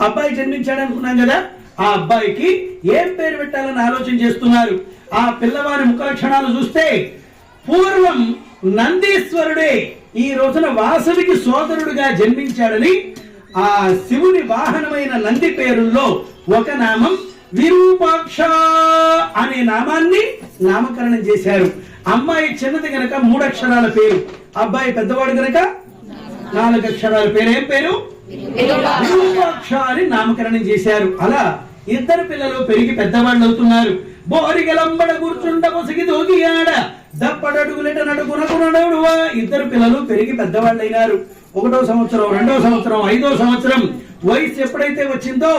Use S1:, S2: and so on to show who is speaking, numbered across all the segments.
S1: అబ్బాయి జన్మించాడు అనుకున్నాం కదా? ఆ అబ్బాయికి ఏం పేరు పెట్టాలని ఆలోచన చేస్తున్నారు? ఆ పిల్లవారి ముఖ లక్షణాలు చూస్తే పూర్వం నందీశ్వరుడే ఈ రోజున వాసవికి సోదరుడుగా జన్మించాడని ఆ శివుని వాహనమైన నంది పేరుల్లో ఒక నామం విరూపాక్ష అనే నామాన్ని నామకరణం చేశారు. అమ్మాయి చిన్నది గనక మూడు అక్షరాల పేరు. అబ్బాయి పెద్దవాడు గనక నాలుగు అక్షరాల పేరు. ఏం పేరు? విరూపాక్ష అని నామకరణం చేశారు. అలా ఇద్దరు పిల్లలు పెరిగి పెద్దవాళ్ళు అవుతున్నారు. బోరిగలంబడ కూర్చుండ పొసిగి దోగియాడ దప్పడడుగులట నడుకునకు నడువా ఇద్దరు పిల్లలు పెరిగి పెద్దవాళ్ళు అయినారు ఒకటో సంవత్సరం రెండో సంవత్సరం ఐదో సంవత్సరం వయసు ఎప్పుడైతే వచ్చిందో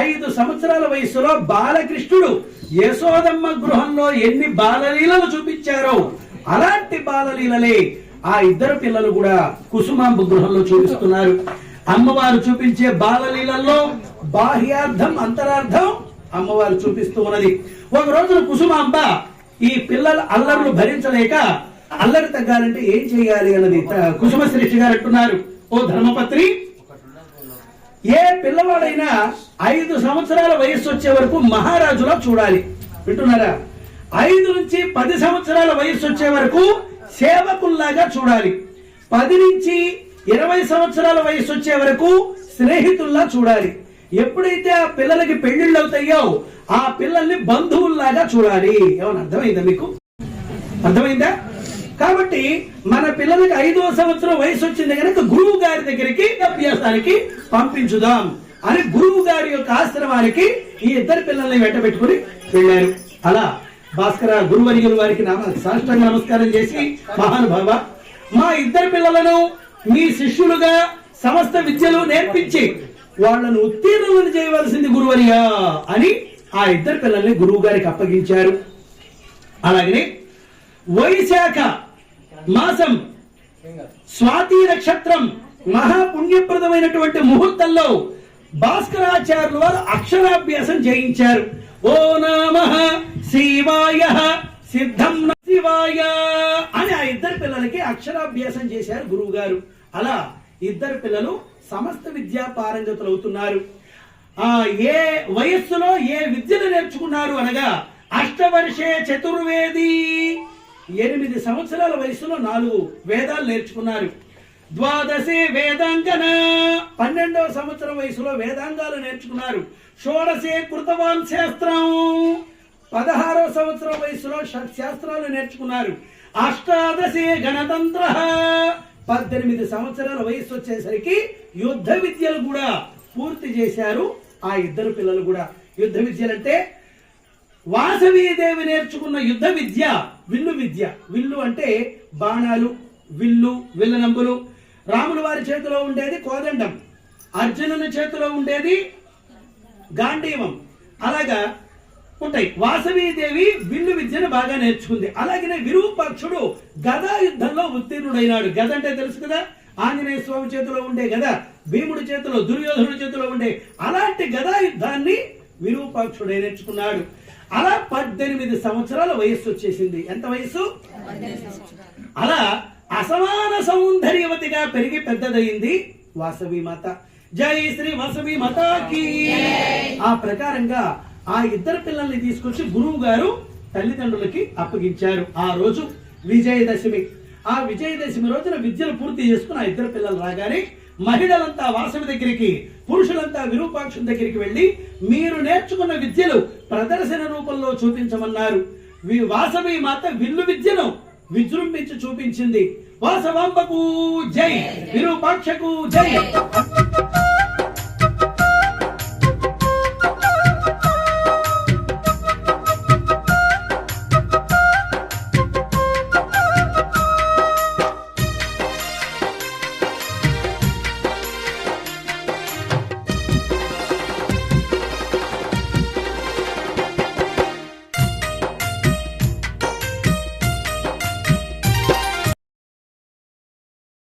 S1: ఐదు సంవత్సరాల వయసులో బాలకృష్ణుడు యశోదమ్మ గృహంలో ఎన్ని బాలలీలలు చూపించారో అలాంటి బాలలీలలే ఆ ఇద్దరు పిల్లలు కూడా కుసుమాంబ గృహంలో చూపిస్తున్నారు. అమ్మవారు చూపించే బాలలీలల్లో బాహ్యార్థం అంతరార్థం అమ్మవారు చూపిస్తూ ఉన్నది. ఒక రోజున కుసుమాంబ ఈ పిల్లల అల్లర్లు భరించలేక అల్లరి తగ్గాలంటే ఏం చేయాలి అన్నది త- కుసుమ శ్రేష్ఠి గారు అంటున్నారు. ఓ ధర్మపత్రి ఏ పిల్లవాడైనా ఐదు సంవత్సరాల వయస్సు వచ్చే వరకు మహారాజులా చూడాలి. వింటున్నారా? ఐదు నుంచి పది సంవత్సరాల వయస్సు వచ్చే వరకు సేవకుల్లాగా చూడాలి. పది నుంచి ఇరవై సంవత్సరాల వయసు వచ్చే వరకు స్నేహితుల్లా చూడాలి. ఎప్పుడైతే ఆ పిల్లలకి పెళ్ళిళ్ళు అవుతాయో ఆ పిల్లల్ని బంధువుల్లాగా చూడాలి. ఏమన్నా అర్థమైందా మీకు? అర్థమైందా? కాబట్టి మన పిల్లలకి ఐదో సంవత్సరం వయసు వచ్చింది కనుక గురువు గారి దగ్గరికి అభ్యాసానికి పంపించుదాం అని గురువు గారి యొక్క ఆశ్రమానికి ఈ ఇద్దరు పిల్లల్ని వెంటబెట్టుకుని వెళ్ళారు. అలా భాస్కర గురువర్యులు వారికి నామ సాష్టంగా నమస్కారం చేసి మహానుభావ మా ఇద్దరు పిల్లలను మీ శిష్యులుగా సమస్త విద్యలు నేర్పించి వాళ్ళను ఉత్తీర్ణులను చేయవలసింది గురువరియా అని ఆ ఇద్దరు పిల్లల్ని గురువు గారికి అప్పగించారు. అలాగనే వైశాఖ మాసం స్వాతి నక్షత్రం మహాపుణ్యప్రదమైనటువంటి ముహూర్తంలో భాస్కరాచార్యులు వారు అక్షరాభ్యాసం చేయించారు. ఓ నామ శివాయ సిద్ధం శివాయ పిల్లలకి అక్షరాభ్యాసం చేశారు గురువు గారు అలా ఇద్దరు పిల్లలు సమస్త విద్యా పారంగతులు అవుతున్నారు. ఆ ఏ వయస్సులో ఏ విద్యను నేర్చుకున్నారు అనగా అష్టవర్షే చతుర్వేది. ఎనిమిది సంవత్సరాల వయసులో నాలుగు వేదాలు నేర్చుకున్నారు. ద్వాదశి వేదాంగన. పన్నెండవ సంవత్సరం వయసులో వేదాంగాలు నేర్చుకున్నారు. షోడశే కృతవాన్ శాస్త్రం. పదహారవ సంవత్సరం వయసులో షట్ శాస్త్రాలు నేర్చుకున్నారు. అష్టాదశే గణతంత్ర. పద్దెనిమిది సంవత్సరాల వయసు వచ్చేసరికి యుద్ధ విద్యలు కూడా పూర్తి చేశారు ఆ ఇద్దరు పిల్లలు కూడా. యుద్ధ విద్యలంటే వాసవీదేవి నేర్చుకున్న యుద్ధ విద్య విల్లు విద్య. విల్లు అంటే బాణాలు విల్లు విల్లనంబులు రాముల వారి చేతిలో ఉండేది కోదండం. అర్జునుని చేతిలో ఉండేది గాంధీవం. అలాగా ఉంటాయి. వాసవీదేవి విల్లు విద్యను బాగా నేర్చుకుంది. అలాగనే విరూపాక్షుడు గదా యుద్ధంలో ఉత్తీర్ణుడైనాడు. గద అంటే తెలుసు కదా? ఆంజనేయ స్వామి చేతిలో ఉండే గద భీముడి చేతిలో దుర్యోధనుడి చేతిలో ఉండే అలాంటి గదా యుద్ధాన్ని విరూపాక్షుడే నేర్చుకున్నాడు. అలా పద్దెనిమిది సంవత్సరాల వయస్సు వచ్చేసింది. ఎంత వయస్సు? అలా అసమాన సౌందర్యవతిగా పెరిగి పెద్దదయింది వాసవి మాత జై శ్రీ వాసవి మాతాకి ఆ ప్రకారంగా ఆ ఇద్దరు పిల్లల్ని తీసుకొచ్చి గురువు గారు తల్లిదండ్రులకి అప్పగించారు. ఆ రోజు విజయదశమి. ఆ విజయదశమి రోజున విద్యను పూర్తి చేసుకుని ఆ ఇద్దరు పిల్లలు రాగానే మహిళలంతా వాసవి దగ్గరికి పురుషులంతా విరూపాక్షం దగ్గరికి వెళ్ళి మీరు నేర్చుకున్న విద్యలు ప్రదర్శన రూపంలో చూపించమన్నారు. వాసవి మాత విల్లు విద్యను విజృంభించి చూపించింది. వాసవాంబకు జై విరూపాక్షకు జై.